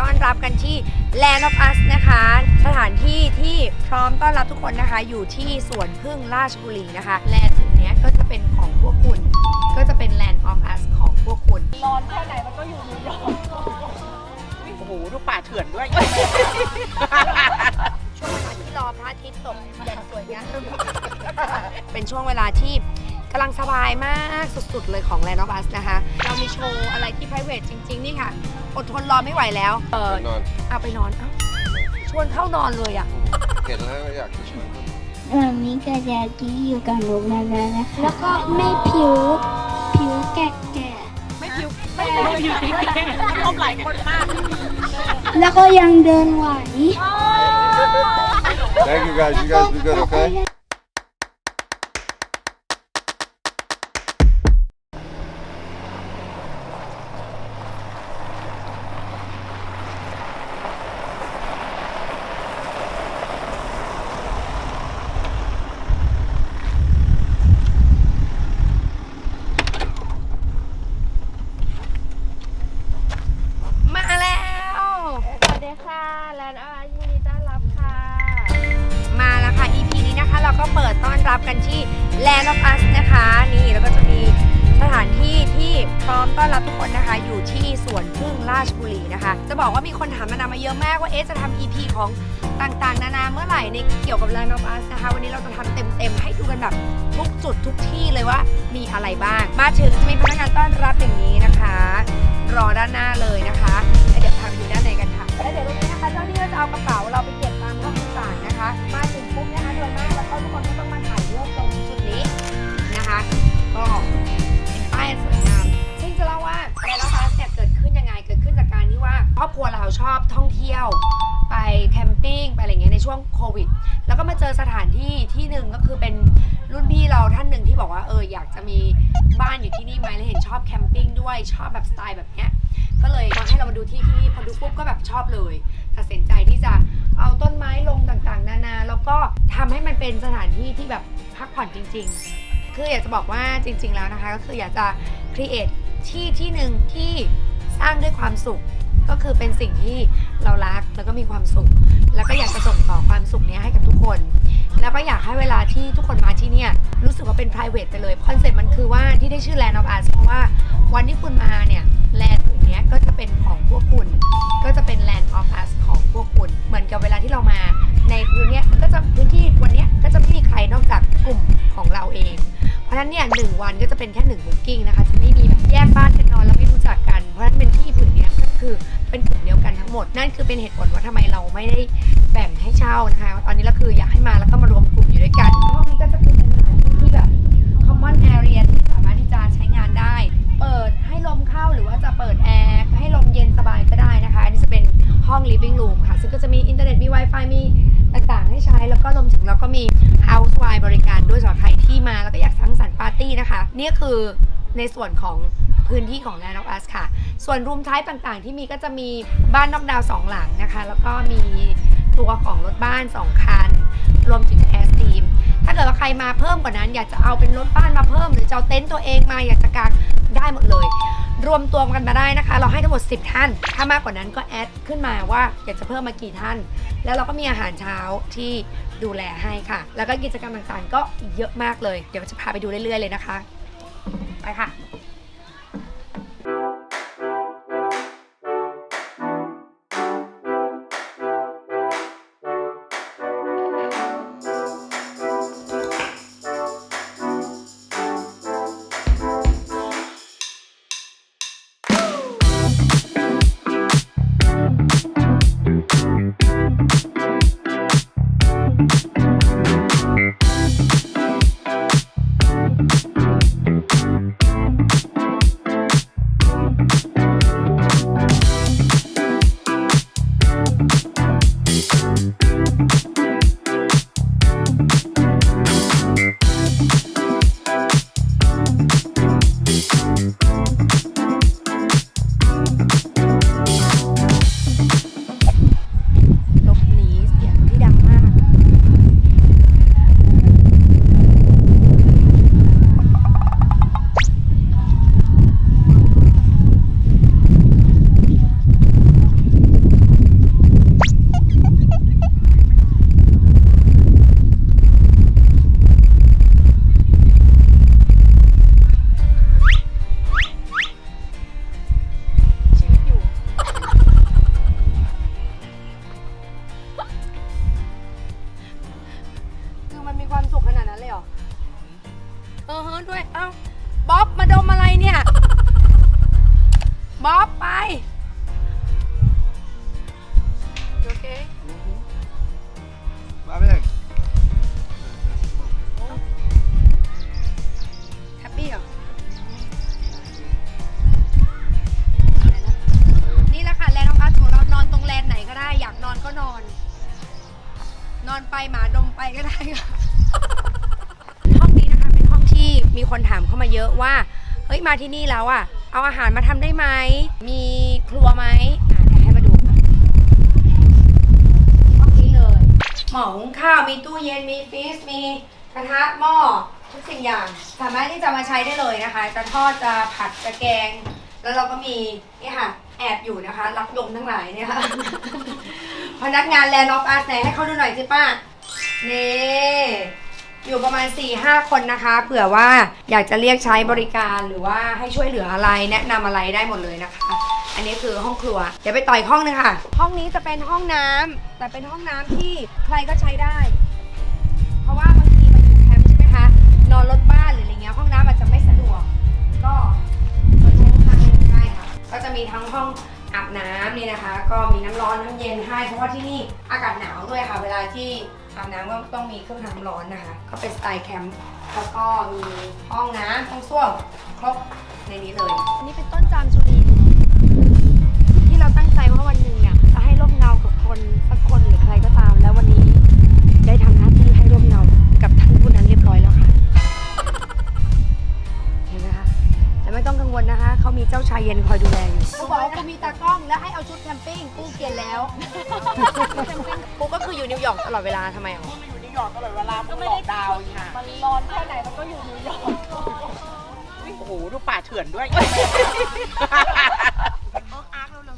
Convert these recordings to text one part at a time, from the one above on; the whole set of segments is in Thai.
ต้อนรับกันที่ Land of Us นะคะ สถานที่ที่พร้อมต้อนรับทุกคนนะคะ อยู่ที่สวนพึ่งราชบุรีนะคะแลนด์จุดเนี้ยก็จะเป็นของพวกคุณ ก็จะเป็น Land of Us ของพวกคุณ ร้อนแค่ไหนมันก็อยู่นิวยอร์กโอ้โหดูป่าเถื่อนด้วย ช่วงเวลาที่รอพระอาทิตย์ตกอย่างสวยงาม เป็นช่วงเวลาที่ กำลังสบายมากสุดๆเลยของ Land of Us นะคะ เรามีโชว์อะไรที่ private จริง ๆ นี่ค่ะ อดทนรอไม่ไหวแล้ว เออนอน เอาไปนอนเอ้าชวนเข้านอนเลยอะ เห็นแล้วก็อยากจะชวนวันนี้ก็จะกี้อยู่กับหนูนานานะคะแล้วก็ไม่ผิว ผิวแก่แก่ไม่ผิวไม่ผิวมันลมหลายคนมาก ๆแล้วก็ยังเดินไหว Thank you guys you guys be good okay ทุกคนนะคะ อยู่ที่สวนพึ่งราชบุรีนะคะ จะบอกว่ามีคนถามนานามาเยอะมากว่าเอ๊ะจะทำ EP ของต่างๆ นานาเมื่อไหร่ในเกี่ยวกับ Land of Us นะคะ วันนี้เราจะทำเต็มๆ ให้ดูกันแบบทุกจุดทุกที่เลยว่ามีอะไรบ้าง มาถึงจะมีพนักงานต้อนรับอย่างนี้นะคะ รอด้านหน้าเลยนะคะแล้วเดี๋ยวพาไปดูด้านในกันค่ะแล้วเดี๋ยวตรงนี้นะคะเจ้าหน้าที่ก็จะเอากระเป๋าเราไปเก็บตามห้องต่างๆนะคะ มาถึงปุ๊บนะคะโดยมากแล้วก็ทุกคนก็ต้องมาถ่ายรูปตรงจุดนี้นะคะก็ ครอบครัวเราชอบท่องเที่ยว ไปแคมปิ้งไปอะไรเงี้ยในช่วงโควิด แล้วก็มาเจอสถานที่ที่หนึ่งก็คือเป็นรุ่นพี่เราท่านหนึ่งที่บอกว่าเอออยากจะมีบ้านอยู่ที่นี่ไหมแล้วเห็นชอบแคมปิ้งด้วยชอบแบบสไตล์แบบเนี้ยก็เลยมาให้เรามาดูที่ที่นี่พอดูปุ๊บก็แบบชอบเลยตัดสินใจที่จะเอาต้นไม้ลงต่างๆ นานา แล้วก็ทำให้มันเป็นสถานที่ที่แบบพักผ่อนจริง ๆ คืออยากจะบอกว่าจริง ๆ แล้วนะคะ ก็คืออยากจะครีเอทที่ที่หนึ่งที่สร้างด้วยความสุข ก็คือเป็นสิ่งที่เรารักแล้วก็มีความสุข แล้วก็อยากจะส่งต่อความสุขนี้ให้กับทุกคน แล้วก็อยากให้เวลาที่ทุกคนมาที่เนี่ยรู้สึกว่าเป็น p r i v a t e ไปเลยคอนเซ็ปต์มันคือว่าที่ได้ชื่อ Land of Us เพราะว่าวันที่คุณมาเนี่ยแลนด์ผืนเนี้ก็จะเป็นของพวกคุณ ก็จะเป็น Land of Us ของพวกคุณ เหมือนกับเวลาที่เรามาในพื้นเนี้ยก็จะพื้นที่วันเนี้ยก็จะไม่มีใครนอกจากกลุ่มของเราเอง เพราะฉะนั้นเนี่ยหนึ่งวันก็จะเป็นแค่หนึ่งบุ๊กิ้งนะคะ คือเป็นเหตุผลว่าทำไมเราไม่ได้แบ่งให้เช่านะคะ ตอนนี้เราคืออยากให้มาแล้วก็มารวมกลุ่มอยู่ด้วยกัน ห้องนี้ก็จะเป็นสถานที่ที่แบบ common area ที่สามารถที่จะใช้งานได้ เปิดให้ลมเข้าหรือว่าจะเปิดแอร์ให้ลมเย็นสบายก็ได้นะคะ อันนี้จะเป็นห้อง living room ค่ะ ซึ่งก็จะมีอินเทอร์เน็ต มี Wi-Fi มีต่างๆ ให้ใช้ แล้วก็รวมถึงเราก็มี housewife บริการด้วยสำหรับใครที่มาแล้วก็อยากสังสรรค์ปาร์ตี้นะคะ นี่คือในส่วนของ พื้นที่ของ Land of Us ค่ะ ส่วนรูม type ต่างๆ ที่มีก็จะมีบ้านนอกดาวสองหลังนะคะ แล้วก็มีตัวของรถบ้าน 2 คัน รวมถึงแอร์สตีม ถ้าเกิดว่าใครมาเพิ่มกว่านั้น อยากจะเอาเป็นรถบ้านมาเพิ่ม หรือจะเอาเต็นท์ตัวเองมาอยากจะกางได้หมดเลย รวมตัวกันมาได้นะคะ เราให้ทั้งหมด 10 ท่าน ถ้ามากกว่านั้นก็แอดขึ้นมาว่าอยากจะเพิ่มมากี่ท่าน แล้วเราก็มีอาหารเช้าที่ดูแลให้ค่ะ แล้วก็กิจกรรมต่างๆ ก็เยอะมากเลย เดี๋ยวจะพาไปดูเรื่อยๆเลยนะคะ ไปค่ะ มีคนถามเข้ามาเยอะว่า เฮ้ยมาที่นี่แล้วอะ เอาอาหารมาทำได้ไหม มีครัวไหมอะเดี๋ยวให้มาดูค่ะห้องนี้เลยหม้อหุงข้าว มีตู้เย็น มีฟรีซ มีกระทะหม้อ ทุกสิ่งอย่าง สามารถที่จะมาใช้ได้เลยนะคะ จะทอด จะผัด จะแกง แล้วเราก็มีนี่ค่ะ แอบอยู่นะคะ รับยมทั้งหลายเนี่ยค่ะ พนักงานแลนด์ออฟอาร์ตไหนให้เขาดูหน่อยสิป้า นี่ อยู่ประมาณ 4-5หคนนะคะ เผื่อว่าอยากจะเรียกใช้บริการหรือว่าให้ช่วยเหลืออะไรแนะนำอะไรได้หมดเลยนะคะ อันนี้คือห้องครัว เดี๋ยวไปต่ออีกห้องนึงค่ะ ห้องนี้จะเป็นห้องน้ำแต่เป็นห้องน้ำที่ใครก็ใช้ได้ เพราะว่าบางทีมาอยู่แคมป์ใช่ไหมคะ นอนรถบ้านหรืออะไรเงี้ยห้องน้ำอาจจะไม่สะดวก ก็มาใช้ห้องน้ำได้ค่ะ ก็จะมีทั้งห้องอาบน้ำนี่นะคะ ก็มีน้ำร้อนน้ำเย็นให้เพราะว่าที่นี่อากาศหนาวด้วยค่ะ เวลาที่ อาบน้ำก็ต้องมีเครื่องทำร้อนนะคะ ก็เป็นสไตล์แคมป์แล้วก็มีห้องน้ำห้องส้วมครบในนี้เลย อันนี้เป็นต้นจามจุรีที่เราตั้งใจว่าวันหนึ่งเนี่ยจะให้ร่มเงากับคนสักคนหรือใครก็ตาม แล้ววันนี้ ต่ไม่ต้องกังวลนะคะเขามีเจ้าชายเย็นคอยดูแลอยู่ กูบอกว่ากูมีตากล้องแล้วให้เอาชุดแคมปิ้งกูเกลียนแล้วกูก็คืออยู่นิวยอร์กตลอดเวลาทำไมอะมันอยู่นิวยอร์กตลอดเวลามันหลอกดาวน์ค่ะมันร้อนแค่ไหนมันก็อยู่นิวยอร์กโอ้โหดูป่าเถื่อนด้วย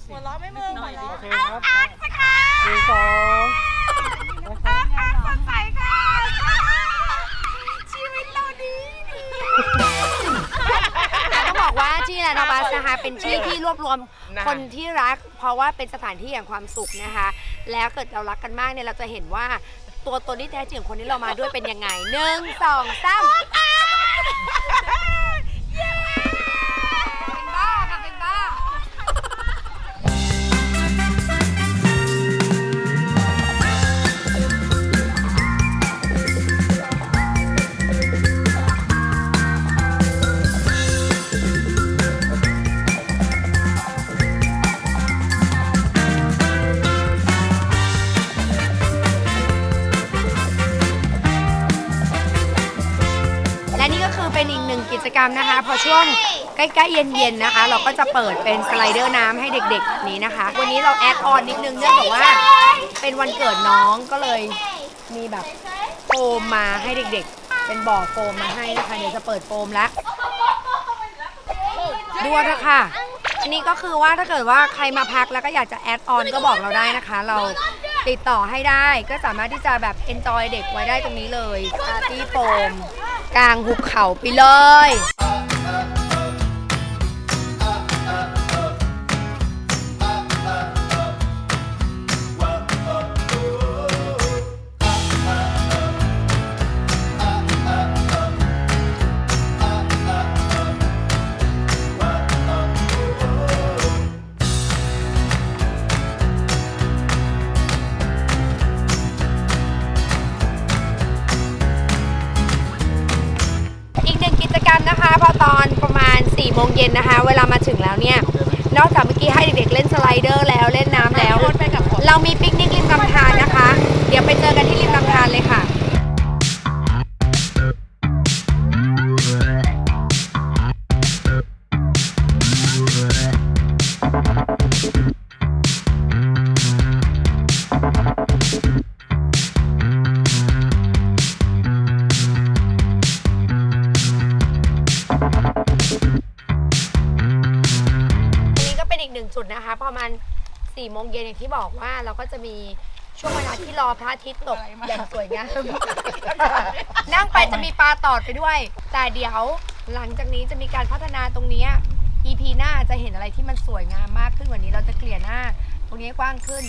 หัวเราะไม่มึงหน่อยดิโอเคครับหนึ่งสอง บอกว่าที่แลนด์บัสนะคะ เป็นที่ที่รวบรวมคนที่รัก เพราะว่าเป็นสถานที่แห่งความสุขนะคะ แล้วเกิดเรารักกันมากเนี่ยเราจะเห็นว่าตัวตนที่แท้จริงของคนที่เรามาด้วยเป็นยังไงหนึ่งสองสาม นะคะ พอช่วงใกล้ๆเย็นๆนะคะ เราก็จะเปิดเป็นสไลเดอร์น้ำให้เด็กๆนี้นะคะ วันนี้เราแอดออนนิดนึงเนื่องจากว่า เป็นวันเกิดน้องก็เลยมีแบบโฟมมาให้เด็กๆ เป็นบ่อโฟมมาให้นะคะเดี๋ยวจะเปิดโฟมแล้วดูเถอะค่ะอันนี้ก็คือว่าถ้าเกิดว่าใครมาพักแล้วก็อยากจะแอดออนก็บอกเราได้นะคะ เราติดต่อให้ได้ก็สามารถที่จะแบบเอนจอยเด็กไว้ได้ตรงนี้เลยปาร์ตี้โฟม กลางหุบเขาไปเลย นนะคะ เวลามาถึงแล้วเนี่ย นอกจากเมื่อกี้ให้เด็กๆเล่นสไลเดอร์แล้วเล่นน้ำแล้ว เรามีปิกนิกริมลำธารนะคะ เดี๋ยวไปเจอกันที่ริมลำธาร โมงเย็นอย่างที่บอกว่าเราก็จะมีช่วงเวลาที่รอพระอาทิตย์ตกอย่างสวยงาม นั่งไปจะมีปลาตอดไปด้วย แต่เดี๋ยวหลังจากนี้จะมีการพัฒนาตรงเนี้ย EP หน้าจะเห็นอะไรที่มันสวยงามมากขึ้นกว่านี้เราจะเกลี่ยหน้า ตรงนี้ให้กว้างขึ้น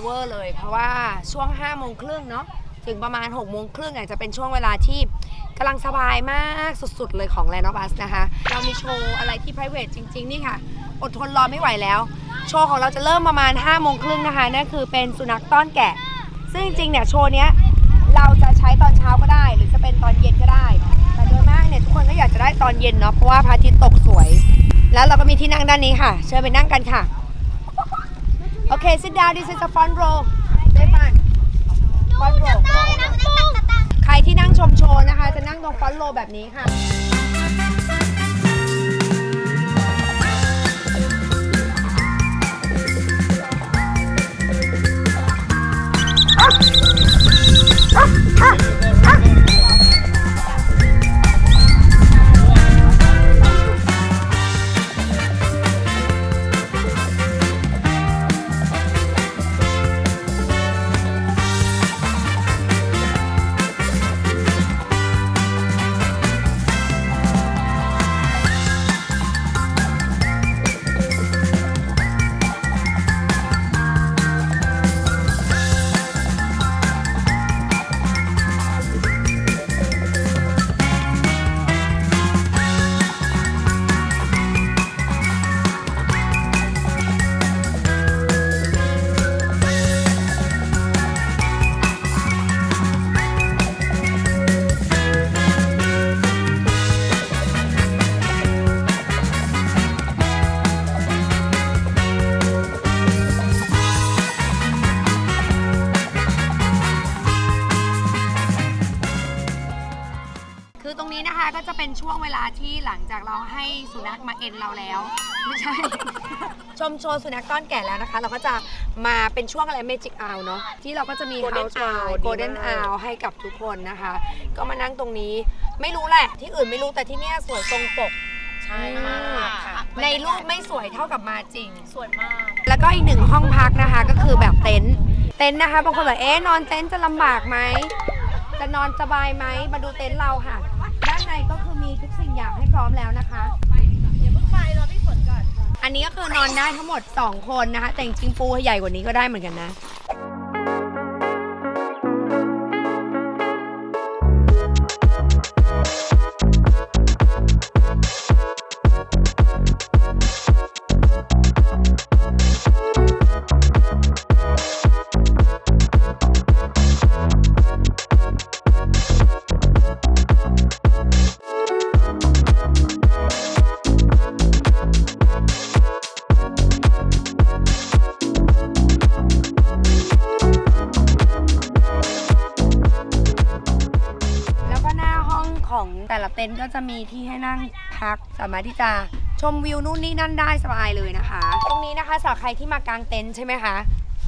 เวอร์เลย เพราะว่าช่วง5โมงครึ่งเนาะถึงประมาณ6โมงครึ่งอาจจะเป็นช่วงเวลาที่กำลังสบายมากสุดๆเลยของแลนด์ออฟบัสนะคะ เรามีโชว์อะไรที่ p r i v a t จริง ๆ นี่ค่ะ อดทนรอไม่ไหวแล้ว โชว์ของเราจะเริ่มประมาณ5โมงครึ่งนะคะนั่นคือเป็นสุนัขต้อนแกะ ซึ่งจริงๆเนี่ยโชว์เนี้ยเราจะใช้ตอนเช้าก็ได้ หรือจะเป็นตอนเย็นก็ได้ แต่โดยมากเนี่ยทุกคนก็อยากจะได้ตอนเย็นเนาะเพราะว่าพระอาทิตย์ตกสวย แล้วเราก็มีที่นั่งด้านนี้ค่ะ เชิญไปนั่งกันค่ะ โอเค sit down this is a front row ได้ป่ะ front row ใครที่นั่งชมโชว์นะคะ จะนั่งตรง front row แบบนี้ค่ะ นัขมาเอ็นเราแล้ว ไม่ใช่ ชมโชว์สุนัขต้อนแก่แล้วนะคะ เราก็จะมาเป็นช่วงอะไรเมจิกอ u เนาะที่เราก็จะมี Golden House Hour Hour Golden Dinner Hour ให้กับทุกคนนะคะ ก็มานั่งตรงนี้ไม่รู้แหละ ที่อื่นไม่รู้แต่ที่เนี่ยสวยตรงปก ใช่มากค่ะในรูปไม่สวยเท่ากับมาจริง สวยมาก แล้วก็อีกหนึ่งห้องพักนะคะก็คือแบบเต็นท์เต็นท์นะคะบางคนบอกเอ๊ะนอนเต็นท์จะลำบากไหมจะนอนสบายไหมมาดูเต็นท์เราค่ะ ด้านในก็คือมีทุกสิ่งอย่างให้พร้อมแล้วนะคะอย่าเพิ่ง ไปรอพี่ฝนก่อน อันนี้ก็คือนอนได้ทั้งหมด 2 คนนะคะ แต่จริงๆปูใหญ่กว่านี้ก็ได้เหมือนกันนะ ต็นท์ก็จะมีที่ให้นั่งพักสามารถที่จะชมวิวนู่นนี่นั่นได้สบายเลยนะคะ ตรงนี้นะคะสำหรับใครที่มากางเต็นท์ใช่ไหมคะ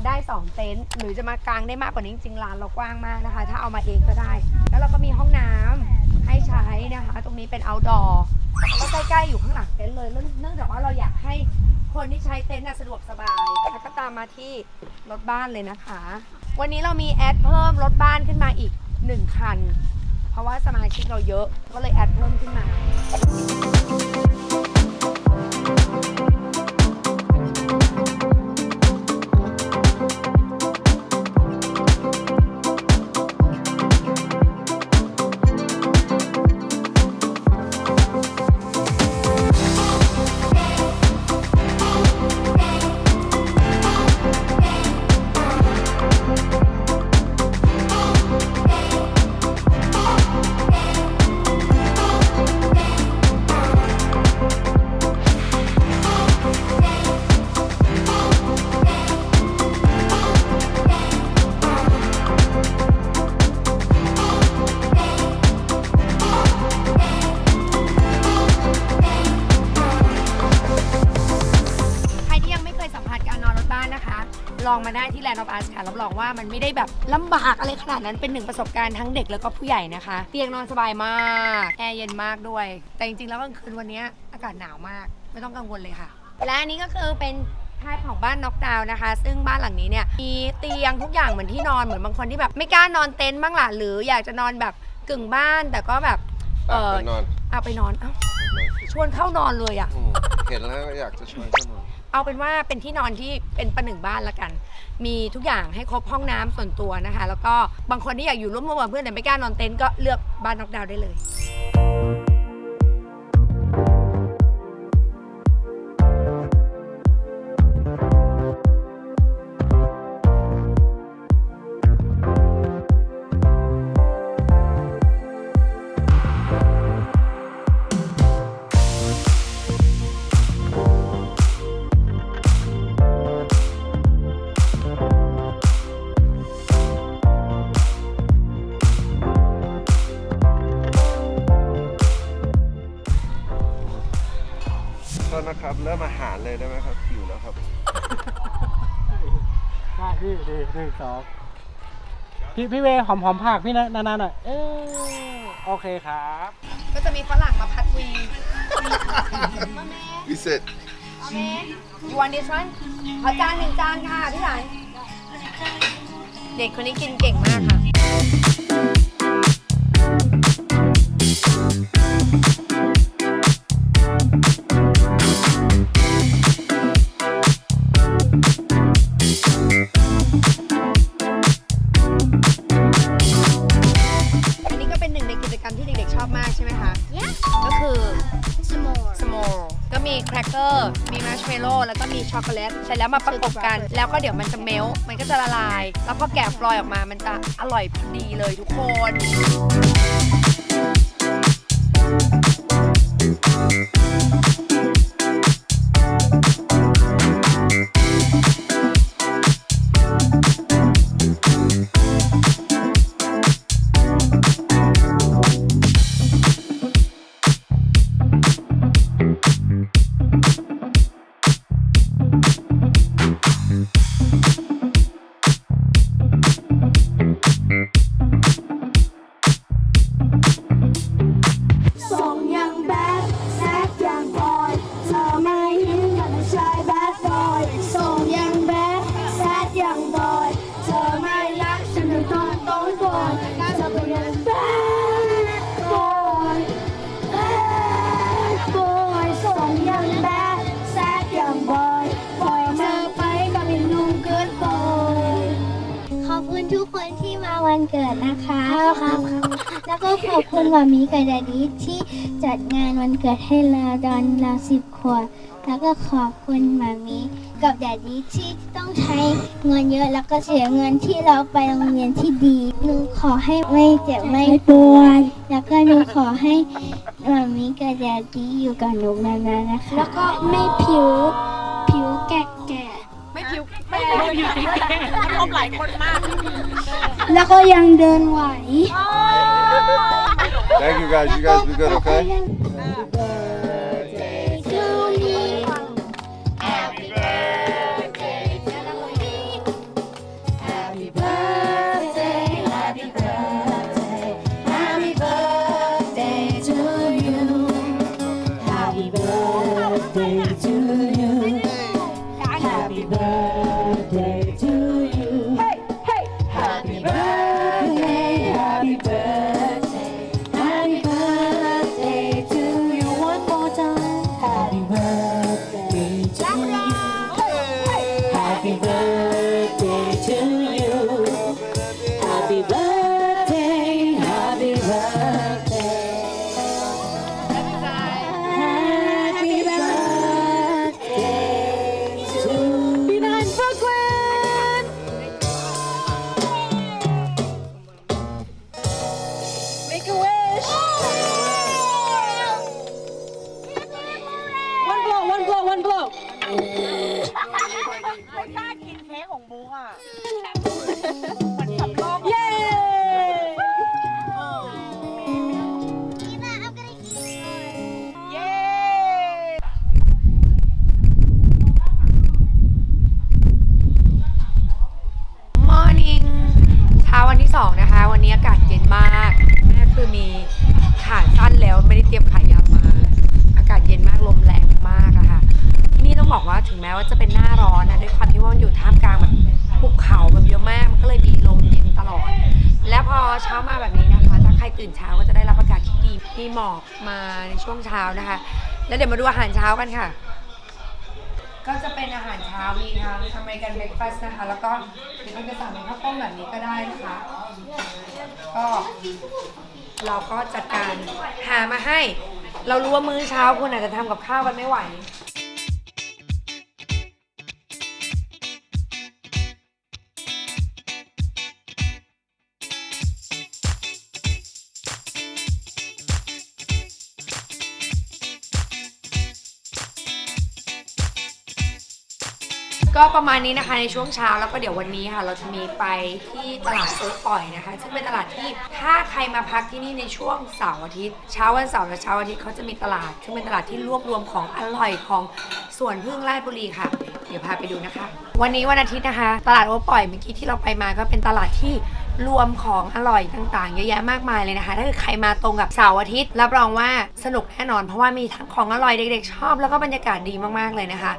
ได้ 2 เต็นท์หรือจะมากางได้มากกว่านี้จริงๆร้านเรากว้างมากนะคะ ถ้าเอามาเองก็ได้ แล้วเราก็มีห้องน้ำให้ใช้นะคะ ตรงนี้เป็น outdoor ก็ใกล้ๆอยู่ข้างหลังเต็นท์เลยเนื่องจากว่าเราอยากให้คนที่ใช้เต็นท์สะดวกสบายแล้วก็ตามมาที่รถบ้านเลยนะคะ วันนี้เรามีแอดเพิ่มรถบ้านขึ้นมาอีก 1 คัน เพราะว่าสมาชิกเราเยอะก็เลยแอดเพิ่มขึ้นมา มาได้ที่ Land of Us ค่ะรับรองว่ามันไม่ได้แบบลำบากอะไรขนาดนั้นเป็นหนึ่งประสบการณ์ทั้งเด็กแล้วก็ผู้ใหญ่นะคะ เตียงนอนสบายมากแอร์เย็นมากด้วย แต่จริงๆแล้วกลางคืนวันนี้อากาศหนาวมาก ไม่ต้องกังวลเลยค่ะ และอันนี้ก็คือเป็นภาพของบ้านน็อกดาวน์นะคะ ซึ่งบ้านหลังนี้เนี่ยมีเตียงทุกอย่างเหมือนที่นอนเหมือนบางคนที่แบบไม่กล้านอนเต็นท์บ้างล่ะหรืออยากจะนอนแบบกึ่งบ้าน แต่ก็แบบเออไปนอนเอาไปนอนเอ้าชวนเข้านอนเลยอะอืมเห็นแล้วก็อยากจะชวนเข้านอน เอาเป็นว่าเป็นที่นอนที่เป็นประหนึ่งบ้านละกัน มีทุกอย่างให้ครบห้องน้ำส่วนตัวนะคะ แล้วก็บางคนที่อยากอยู่ร่วมกับเพื่อนแต่ไม่กล้านอนเต็นท์ก็เลือกบ้านนอกดาวน์ได้เลย พี่พี่เวย์หอมหอมผักพี่นะนานๆหน่อยเออโอเคครับ ก็จะมีฝรั่งมาพัดวี We sit you want this one ขอจานหนึ่งจานค่ะพี่หลานเด็กคนนี้กินเก่งมากค่ะอั ช็อกโกแลตเสร็จแล้วมาประกบกัน แล้วก็เดี๋ยวมันจะเมลต์มันก็จะละลาย แล้วพอแกะฟลอยออกมามันจะอร่อยพอดีเลยทุกคนส่ คะครับแล้วก็ขอบคุณหมามีกับดดดี้ที่จัดงานวันเกิดให้เราตอนเราสิบขวบแล้วก็ขอบคุณหมามีกับแดดดี้ที่ต้องใช้เงินเยอะแล้วก็เสียเงินที่เราไปโรงเรียนที่ดีหนูขอให้ไม่เจ็บไม่ป่วยแล้วก็หนูขอให้หมามีกับแดดดี้อยู่กับหนูนานๆนะคะแล้วก็ไม่ผิวผิวแก่ ๆไม่ผิวไม่ไม่อยู่ที่แค่ชอบหลายคนมากพี่พีแล้วก็ยังเดินไหว Thank you guys you guys be good okay day. นี้อากาศเย็นมากแม่คือมีขาสั้นแล้วไม่ได้เตรียมขายาวมา อากาศเย็นมากลมแรงมากอะค่ะ ที่นี่ต้องบอกว่าถึงแม้ว่าจะเป็นหน้าร้อนนะด้วยความที่ว่ามันอยู่ท่ามกลางแบบภูเขาแบบเยอะมากมันก็เลยมีลมเย็นตลอด และพอเช้ามาแบบนี้นะคะ ถ้าใครตื่นเช้าก็จะได้รับอากาศที่ดีมีหมอกมาในช่วงเช้านะคะ แล้วเดี๋ยวมาดูอาหารเช้ากันค่ะ ก็จะเป็นอาหารเช้ามีทั้งอเมริกันเบรคฟาสต์นะคะ แล้วก็หรือคุณจะสั่งเป็นข้าวต้มแบบนี้ก็ได้นะคะ ก็เราก็จัดการหามาให้ เรารู้ว่ามื้อเช้าคุณอาจจะทำกับข้าวกันไม่ไหว ก็ประมาณนี้นะคะในช่วงเช้าแล้วก็เดี๋ยววันนี้ค่ะ เราจะมีไปที่ตลาดโอ๊ตปล่อยนะคะ ซึ่งเป็นตลาดที่ถ้าใครมาพักที่นี่ในช่วงเสาร์อาทิตย์เช้าวันเสาร์และเช้าวันอาทิตย์เขาจะมีตลาด ซึ่งเป็นตลาดที่รวบรวมของอร่อยของสวนพึ่งราชบุรีค่ะ เดี๋ยวพาไปดูนะคะ วันนี้วันอาทิตย์นะคะ ตลาดโอ๊ตปล่อยเมื่อกี้ที่เราไปมาก็เป็นตลาดที่รวมของอร่อยต่างๆ เยอะแยะมากมายเลยนะคะ ถ้าเกิดใครมาตรงกับเสาร์อาทิตย์รับรองว่าสนุกแน่นอนเพราะว่ามีทั้งของอร่อยเด็กๆชอบ แล้วก็บรรยากาศดีมากๆเลยนะคะ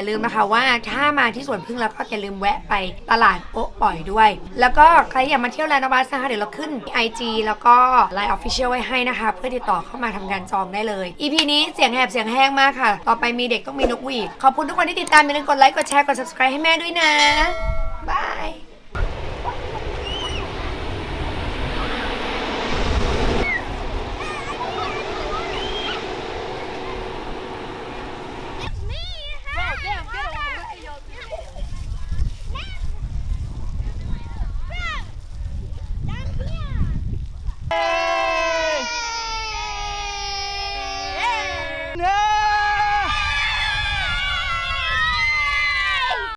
อย่าลืมนะคะว่าถ้ามาที่สวนพึ่งแล้วก็อย่าลืมแวะไปตลาดโอ๊ะปล่อยด้วย แล้วก็ใครอยากมาเที่ยวแลนด์บัสนะคะเดี๋ยวเราขึ้น IG แล้วก็ Line Official ไว้ให้นะคะ เพื่อติดต่อเข้ามาทำการจองได้เลย EP นี้เสียงแหบเสียงแห้งมากค่ะ ต่อไปมีเด็กต้องมีนกหวีดขอบคุณทุกคนที่ติดตามอย่าลืมกดไลค์กดแชร์กด subscribe ให้แม่ด้วยนะบาย